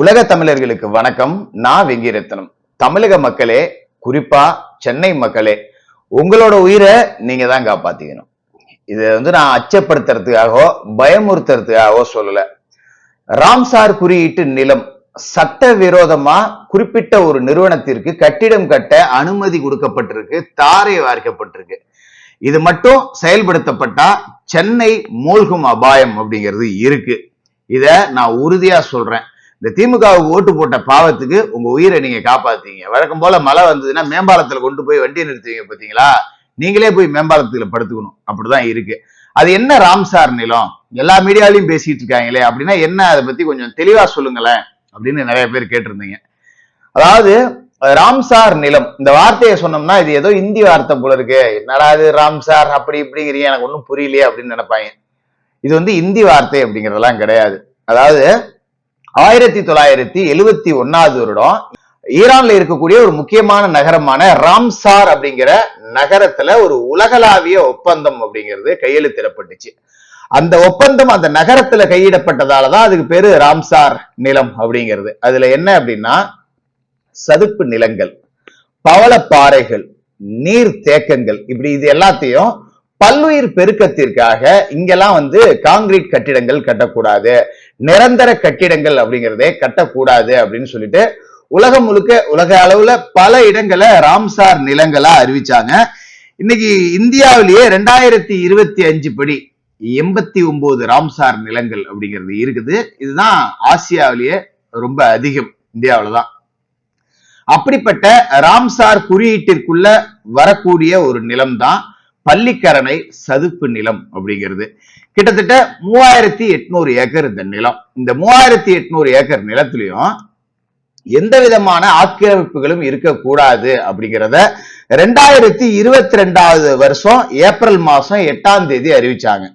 உலக தமிழர்களுக்கு வணக்கம். நான் வெங்கிரத்னம். தமிழக மக்களே குறிப்பா சென்னை மக்களே உங்களோட உயிரை நீங்க தான் காப்பாத்திக்கணும். இதை வந்து நான் அச்சப்படுத்துறதுக்காகவோ பயமுறுத்துறதுக்காகவோ சொல்லல. ராம்சார் குறியீட்டு நிலம் சட்ட விரோதமா குறிப்பிட்ட ஒரு நிறுவனத்திற்கு கட்டிடம் கட்ட அனுமதி கொடுக்கப்பட்டிருக்கு தாரை வார்க்கப்பட்டிருக்கு. இது மட்டும் செயல்படுத்தப்பட்டா சென்னை மூழ்கும் அபாயம் அப்படிங்கிறது இருக்கு. இத நான் உறுதியா சொல்றேன். இந்த திமுகவுக்கு ஓட்டு போட்ட பாவத்துக்கு உங்க உயிரை நீங்க காப்பாத்தீங்க வழக்கம் போல மழை வந்ததுன்னா மேம்பாலத்துல கொண்டு போய் வண்டியை நிறுத்துவீங்க பாத்தீங்களா? நீங்களே போய் மேம்பாலத்துல படுத்துக்கணும். அப்படிதான் இருக்கு. அது என்ன ராம்சார் நிலம்? எல்லா மீடியாலையும் பேசிட்டு இருக்காங்களே அப்படின்னா என்ன? அதை பத்தி கொஞ்சம் தெளிவா சொல்லுங்களேன் அப்படின்னு நிறைய பேர் கேட்டிருந்தீங்க. அதாவது ராம்சார் நிலம் இந்த வார்த்தையை சொன்னோம்னா இது ஏதோ இந்தி வார்த்தை போல இருக்கு. என்னடா இது ராம்சார் அப்படி இப்படிங்கிறீங்க. எனக்கு ஒன்றும் புரியலையே அப்படின்னு நினைப்பாங்க. இது வந்து இந்தி வார்த்தை அப்படிங்கிறதெல்லாம் கிடையாது. அதாவது ஆயிரத்தி தொள்ளாயிரத்தி எழுவத்தி ஒன்னாவது வருடம் ஈரான்ல இருக்கக்கூடிய ஒரு முக்கியமான நகரமான ராம்சார் அப்படிங்கிற நகரத்துல ஒரு உலகளாவிய ஒப்பந்தம் அப்படிங்கிறது கையெழுத்திடப்பட்டுச்சு. அந்த ஒப்பந்தம் அந்த நகரத்துல கையிடப்பட்டதாலதான் அதுக்கு பேரு ராம்சார் நிலம் அப்படிங்கிறது. அதுல என்ன அப்படின்னா சதுப்பு நிலங்கள் பவளப்பாறைகள் நீர் தேக்கங்கள் இப்படி இது எல்லாத்தையும் பல்லுயிர் பெருக்கத்திற்காக இங்கெல்லாம் வந்து காங்கிரீட் கட்டிடங்கள் கட்டக்கூடாது. நிரந்தர கட்டிடங்கள் அப்படிங்கிறதே கட்டக்கூடாது அப்படின்னு சொல்லிட்டு உலகம் முழுக்க உலக அளவுல பல இடங்களை ராம்சார் நிலங்களா அறிவிச்சாங்க. இன்னைக்கு இந்தியாவிலேயே ரெண்டாயிரத்தி இருபத்தி அஞ்சு படி எண்பத்தி ஒன்பது ராம்சார் நிலங்கள் அப்படிங்கிறது இருக்குது. இதுதான் ஆசியாவிலேயே ரொம்ப அதிகம் இந்தியாவில தான். அப்படிப்பட்ட ராம்சார் குறியீட்டிற்குள்ள வரக்கூடிய ஒரு நிலம் தான் பள்ளிக்கரணை சதுப்பு நிலம் அப்படிங்கிறது. கிட்டத்தட்ட மூவாயிரத்தி எட்நூறு ஏக்கர் இந்த நிலம். இந்த மூவாயிரத்தி எட்நூறு ஏக்கர் நிலத்திலையும் எந்த விதமான ஆக்கிரமிப்புகளும் இருக்கக்கூடாது அப்படிங்கிறத ரெண்டாயிரத்தி இருபத்தி ரெண்டாவது வருஷம் ஏப்ரல் மாசம் எட்டாம் தேதி அறிவிச்சாங்க.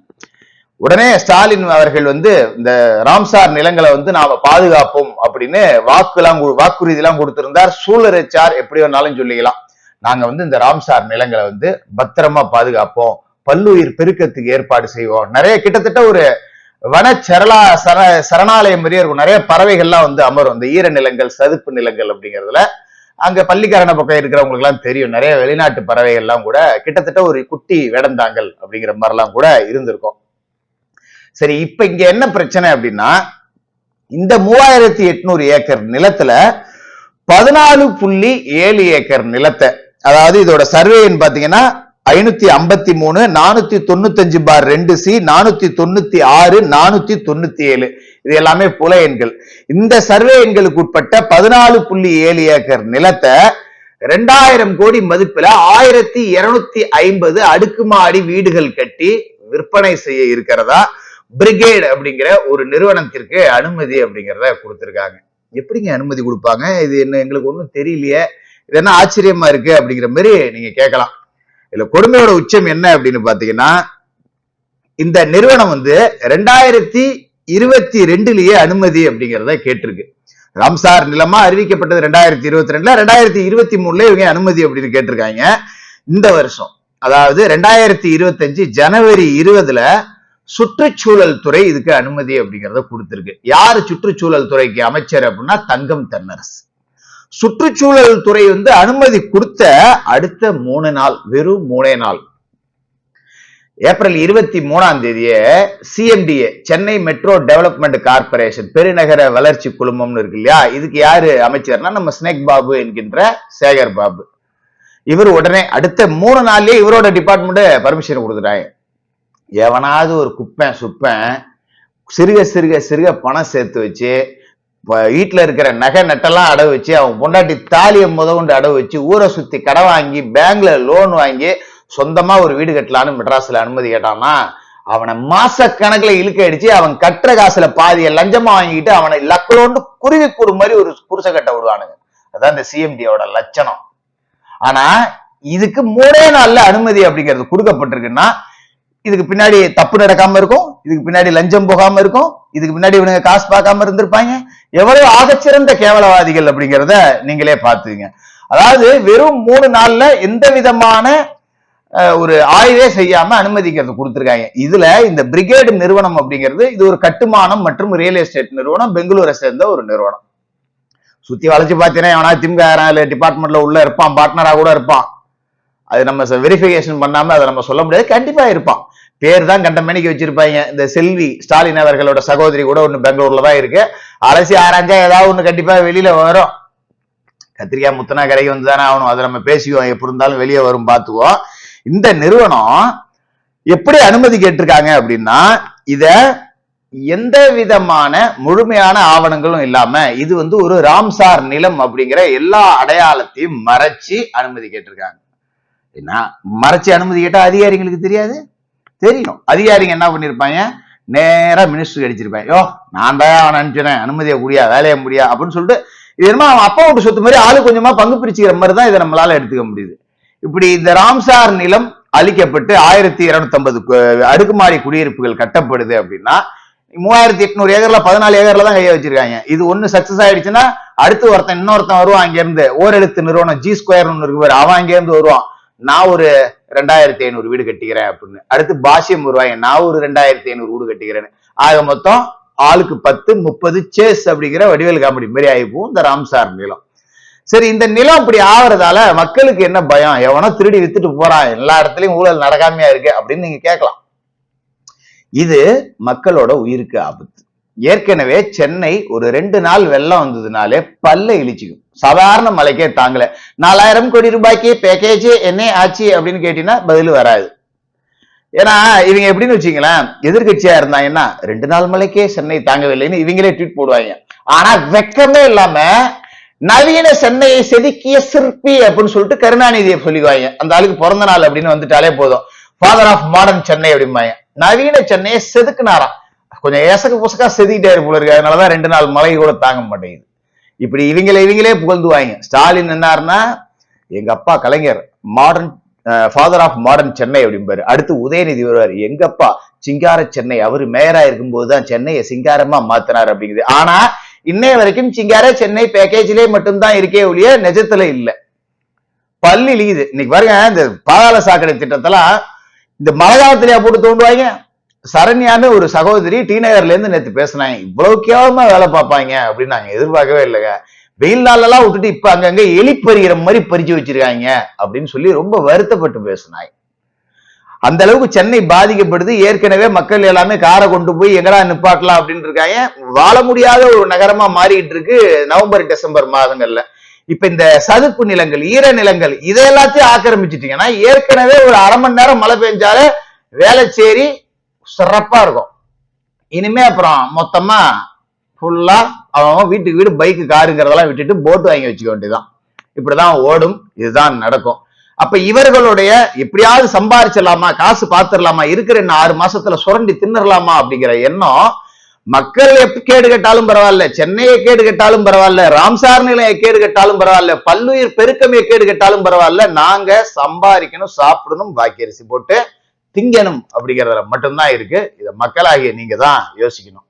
உடனே ஸ்டாலின் அவர்கள் வந்து இந்த ராம்சார் நிலங்களை வந்து நாம பாதுகாப்போம் அப்படின்னு வாக்குலாம் வாக்குறுதி எல்லாம் கொடுத்திருந்தார். சூழலிச்சார் எப்படி வேணாலும் சொல்லிக்கலாம். நாங்க வந்து இந்த ராம்சார் நிலங்களை வந்து பத்திரமா பாதுகாப்போம். பல்லுயிர் பெருக்கத்துக்கு ஏற்பாடு செய்வோம். நிறைய கிட்டத்தட்ட ஒரு வன சரளா சர சரணாலயம் மாதிரியே இருக்கும். நிறைய பறவைகள்லாம் வந்து அமரும். இந்த ஈர நிலங்கள் சதுப்பு நிலங்கள் அப்படிங்கிறதுல. அங்க பள்ளிக்கரண பக்கம் இருக்கிறவங்களுக்கு எல்லாம் தெரியும். நிறைய வெளிநாட்டு பறவைகள்லாம் கூட கிட்டத்தட்ட ஒரு குட்டி வேடந்தாங்கல் அப்படிங்கிற மாதிரிலாம் கூட இருந்திருக்கும். சரி இப்ப இங்க என்ன பிரச்சனை அப்படின்னா இந்த மூவாயிரத்தி எட்நூறு ஏக்கர் நிலத்துல பதினாலு புள்ளி ஏழு ஏக்கர் நிலத்தை அதாவது இதோட சர்வேன்னு பாத்தீங்கன்னா ஐநூத்தி ஐம்பத்தி மூணு நானூத்தி தொண்ணூத்தஞ்சு பார் ரெண்டு சி நானூத்தி தொண்ணூத்தி ஆறு நானூத்தி தொண்ணூத்தி ஏழு இது எல்லாமே புல எண்கள். இந்த சர்வே எண்களுக்கு உட்பட்ட பதினாலு புள்ளி ஏழு ஏக்கர் நிலத்தை ரெண்டாயிரம் கோடி மதிப்புல ஆயிரத்தி இருநூத்தி ஐம்பது அடுக்குமாடி வீடுகள் கட்டி விற்பனை செய்ய இருக்கிறதா? பிரிகேட் அப்படிங்கிற ஒரு நிறுவனத்திற்கு அனுமதி அப்படிங்கிறத கொடுத்திருக்காங்க. எப்படிங்க அனுமதி கொடுப்பாங்க? இது என்ன எங்களுக்கு ஒன்றும் தெரியலையே. இது என்ன ஆச்சரியமா இருக்கு அப்படிங்கிற மாதிரி நீங்க கேட்கலாம். இதுல கொடுமையோட உச்சம் என்ன அப்படின்னு பாத்தீங்கன்னா இந்த நிறுவனம் வந்து ரெண்டாயிரத்தி இருபத்தி ரெண்டுலயே அனுமதி அப்படிங்கிறத கேட்டிருக்கு. ராம்சார் நிலமா அறிவிக்கப்பட்டது ரெண்டாயிரத்தி இருபத்தி ரெண்டுல ரெண்டாயிரத்தி இருபத்தி மூணுல இவங்க அனுமதி அப்படின்னு கேட்டிருக்காங்க. இந்த வருஷம் அதாவது ரெண்டாயிரத்தி இருபத்தஞ்சு ஜனவரி இருபதுல சுற்றுச்சூழல் துறை இதுக்கு அனுமதி அப்படிங்கிறத கொடுத்திருக்கு. யாரு சுற்றுச்சூழல் துறைக்கு அமைச்சர் அப்படின்னா தங்கம் தென்னரசு. சுற்றுச்சூழல் துறை வந்து அனுமதி கொடுத்த அடுத்த மூணு நாள் வெறும் மூணே நாள். ஏப்ரல் இருபத்தி மூணாம் தேதியே CMDA Chennai metro development corporation பெருநகர வளர்ச்சி குழுமம்னு இருக்கு இல்லையா? இதுக்கு யாரு அமைச்சர்னா நம்ம ஸ்னேக் பாபு என்கின்ற சேகர் பாபு. இவர் உடனே அடுத்த மூணு நாள்லயே இவரோட டிபார்ட்மெண்ட் பர்மிஷன் கொடுத்துட்டாங்க. எவனாவது ஒரு குப்பேன் சுப்பேன் சிறுக சிறுக சிறுக பணம் சேர்த்து வச்சு வீட்டுல இருக்கிற நகை நட்டெல்லாம் அடவு வச்சு அவன் பொண்டாட்டி தாலியை முதற்கொண்டு அடவு வச்சு ஊரை சுத்தி கடை வாங்கி பேங்க்ல லோன் வாங்கி சொந்தமா ஒரு வீடு கட்டலான்னு மெட்ராஸ்ல அனுமதி கேட்டானா அவனை மாச கணக்குல இழுக்க அடிச்சு அவன் கட்டுற காசுல பாதிய லஞ்சமா வாங்கிட்டு அவனை லக்கலோண்டு குருவி கூடு மாதிரி ஒரு குருசை கட்ட விடுவானுங்க. அதான் இந்த சிஎம்டியோட லட்சணம். ஆனா இதுக்கு மூணே நாள்ல அனுமதி அப்படிங்கிறது கொடுக்கப்பட்டிருக்குன்னா இதுக்கு பின்னாடி தப்பு நடக்காம இருக்கும். இதுக்கு பின்னாடி லஞ்சம் போகாம இருக்கும். இதுக்கு பின்னாடி இவனுங்க காசு பார்க்காம இருந்திருப்பாங்க. எவ்வளவு ஆகச்சிறந்த கேவலவாதிகள் அப்படிங்கிறத நீங்களே பார்த்துங்க அதாவது வெறும் மூணு நாள்ல எந்த விதமான ஒரு ஆய்வே செய்யாம அனுமதிக்கிறது கொடுத்துருக்காங்க. இதுல இந்த பிரிகேடு நிறுவனம் அப்படிங்கிறது இது ஒரு கட்டுமானம் மற்றும் ரியல் எஸ்டேட் நிறுவனம் பெங்களூரை சேர்ந்த ஒரு நிறுவனம். சுத்தி வளைச்சு பார்த்தீங்கன்னா எவனா திமுக இல்ல டிபார்ட்மெண்ட்ல உள்ள இருப்பான் பார்ட்னரா கூட இருப்பான். அது நம்ம வெரிஃபிகேஷன் பண்ணாம அதை நம்ம சொல்ல முடியாது. கண்டிப்பா இருப்பான். பேர் தான் கண்டமணிக்கு வச்சிருப்பாங்க. இந்த செல்வி ஸ்டாலின் அவர்களோட சகோதரி கூட ஒன்று பெங்களூர்ல தான் இருக்கு. அலசி ஆராய்ஞ்சா ஏதாவது ஒன்று கண்டிப்பா வெளியில வரும். கத்திரிக்காய் முத்தனா கடைக்கு வந்து தானே ஆகணும். அதை நம்ம பேசிக்குவோம். எப்படி இருந்தாலும் வெளியே வரும் பார்த்துக்குவோம். இந்த நிறுவனம் எப்படி அனுமதி கேட்டிருக்காங்க அப்படின்னா இத எந்த விதமான முழுமையான ஆவணங்களும் இல்லாம இது வந்து ஒரு ராம்சார் நிலம் அப்படிங்கிற எல்லா அடையாளத்தையும் மறைச்சு அனுமதி கேட்டிருக்காங்க. அப்படின்னா மறைச்சி அனுமதி கேட்டா அதிகாரிகளுக்கு தெரியாது? தெரியும் அதிகாரிங்க என்ன பண்ணிருப்பாங்க? நேரா மினிஸ்டருக்கு அடிச்சிருப்பாங்க. யோ நான் தான் அவன் அனுப்பிச்சேன் அனுமதியை முடியா வேலையை முடியா அப்படின்னு சொல்லிட்டு இது என்னமோ அவன் அப்பா விட்டு சொத்து மாதிரி ஆளு கொஞ்சமா பங்கு பிரிச்சுக்கிற மாதிரி தான் இதை நம்மளால எடுத்துக்க முடியுது. இப்படி இந்த ராம்சார் நிலம் அழிக்கப்பட்டு ஆயிரத்தி இருநூத்தி ஐம்பது அடுக்குமாடி குடியிருப்புகள் கட்டப்படுது அப்படின்னா மூவாயிரத்தி எட்நூறு ஏக்கர்ல பதினாலு ஏக்கர்ல தான் கையை வச்சிருக்காங்க. இது ஒன்னு சக்சஸ் ஆயிடுச்சுன்னா அடுத்து ஒருத்தன் இன்னொருத்தன் வருவான் அங்கிருந்து ஓரெழுத்து நிறுவனம் ஜி ஸ்கொயர் ஒன்று இருக்கு அவன் அங்கிருந்து வருவான். நான் ஒரு ரெண்டாயிரத்தி ஐநூறு வீடு கட்டிக்கிறேன் அப்படின்னு. அடுத்து பாஷ்யம் வருவாங்க. நான் ஒரு ரெண்டாயிரத்தி ஐநூறு வீடு கட்டிக்கிறேன்னு. ஆக மொத்தம் ஆளுக்கு பத்து முப்பது சேஸ் அப்படிங்கிற வடிவேல் காமெடி மாதிரி ஆகிப்போம் இந்த ராம்சார் நிலம். சரி இந்த நிலம் அப்படி ஆவறதால மக்களுக்கு என்ன பயம்? எவனோ திருடி வித்துட்டு போறான். எல்லா இடத்துலயும் ஊழல் நடக்காமையா இருக்கு அப்படின்னு நீங்க கேட்கலாம். இது மக்களோட உயிருக்கு ஆபத்து. ஏற்கனவே சென்னை ஒரு ரெண்டு நாள் வெள்ளம் வந்ததுனாலே பல்ல இழிச்சுக்கும். சாதாரண மலைக்கே தாங்கல. நாலாயிரம் கோடி ரூபாய்க்கு பேக்கேஜ் என்ன ஆச்சு அப்படின்னு கேட்டீங்கன்னா பதில் வராது. ஏன்னா இவங்க எப்படின்னு வச்சுங்களேன் எதிர்கட்சியா இருந்தாங்கன்னா ரெண்டு நாள் மலைக்கே சென்னை தாங்கவில்லைன்னு இவங்களே ட்வீட் போடுவாங்க. ஆனா வெக்கமே இல்லாம நவீன சென்னையை செதுக்கிய சிற்பி அப்படின்னு சொல்லிட்டு கருணாநிதியை சொல்லிக்குவாங்க. அந்த ஆளுக்கு பிறந்த நாள் அப்படின்னு வந்துட்டாலே போதும். ஃபாதர் ஆஃப் மாடர்ன் சென்னை அப்படிம்பாங்க. நவீன சென்னையை செதுக்குனாராம். கொஞ்சம் ஏசக்கு புசக்கா செதுக்கிட்டே போல இருக்கு. அதனாலதான் ரெண்டு நாள் மழை கூட தாங்க மாட்டேங்குது. இப்படி இவங்களே இவங்களே புகழ்ந்துவாங்க. ஸ்டாலின் என்னாருன்னா எங்க அப்பா Kalaignar modern father of modern Chennai அப்படிம்பாரு. அடுத்து உதயநிதி வருவார். எங்க அப்பா சிங்கார சென்னை அவர் மேயரா இருக்கும்போது தான் சென்னையை சிங்காரமா மாத்தினார் அப்படிங்குது. ஆனா இன்னைய வரைக்கும் சிங்கார சென்னை பேக்கேஜ்லயே மட்டும்தான் இருக்கே ஒழிய நிஜத்துல இல்ல. பள்ளி லீது இன்னைக்கு பாருங்க இந்த பாதாள சாக்கடை திட்டத்தெல்லாம் இந்த மழை காலத்திலேயே போட்டு தோண்டுவாங்க? சரண்யான்னு ஒரு சகோதரி டி நகர்ல இருந்து நேத்து பேசினாங்க. இவ்வளவு கேவலமா வேலை பார்ப்பாங்க அப்படின்னு நாங்க எதிர்பார்க்கவே இல்லைங்க. வெயில் நாளெல்லாம் விட்டுட்டு இப்ப அங்கங்க எலி பறிகிற மாதிரி பறிச்சு வச்சிருக்காங்க அப்படின்னு சொல்லி ரொம்ப வருத்தப்பட்டு பேசினாங்க. அந்த அளவுக்கு சென்னை பாதிக்கப்படுது. ஏற்கனவே மக்கள் எல்லாமே காரை கொண்டு போய் எங்கடா நிப்பாட்டலாம் அப்படின்னு இருக்காங்க. வாழ முடியாத ஒரு நகரமா மாறிட்டு இருக்கு நவம்பர் டிசம்பர் மாதங்கள்ல. இப்ப இந்த சதுப்பு நிலங்கள் ஈர நிலங்கள் இதை எல்லாத்தையும் ஆக்கிரமிச்சிட்டீங்கன்னா ஏற்கனவே ஒரு அரை மணி நேரம் மழை பெஞ்சாலே வேலைச்சேரி சிறப்பா இருக்கும். இனிமே அப்புறம் மொத்தமா ஃபுல்லா அவன் வீட்டுக்கு வீடு பைக்கு காருங்கிறதெல்லாம் விட்டுட்டு போட்டு வாங்கி வச்சுக்க வேண்டியதுதான். இப்படிதான் ஓடும் இதுதான் நடக்கும். அப்ப இவர்களுடைய எப்படியாவது சம்பாரிச்சிடலாமா காசு பாத்துடலாமா இருக்கிற இன்னும் ஆறு மாசத்துல சுரண்டி தின்னுடலாமா அப்படிங்கிற எண்ணம் மக்கள் எப்ப கேடு கட்டாலும் பரவாயில்ல. சென்னையை கேடு கட்டாலும் பரவாயில்ல. ராம்சார் நிலையை கேடு கட்டாலும் பரவாயில்ல. பல்லுயிர் பெருக்கமையை கேடு கட்டாலும் பரவாயில்ல. நாங்க சம்பாதிக்கணும் சாப்பிடணும் பாக்கி அரிசி போட்டு திங்கணும் அப்படிங்கறதுல மட்டும்தான் இருக்கு. இதை மக்களாகிய நீங்க தான் யோசிக்கணும்.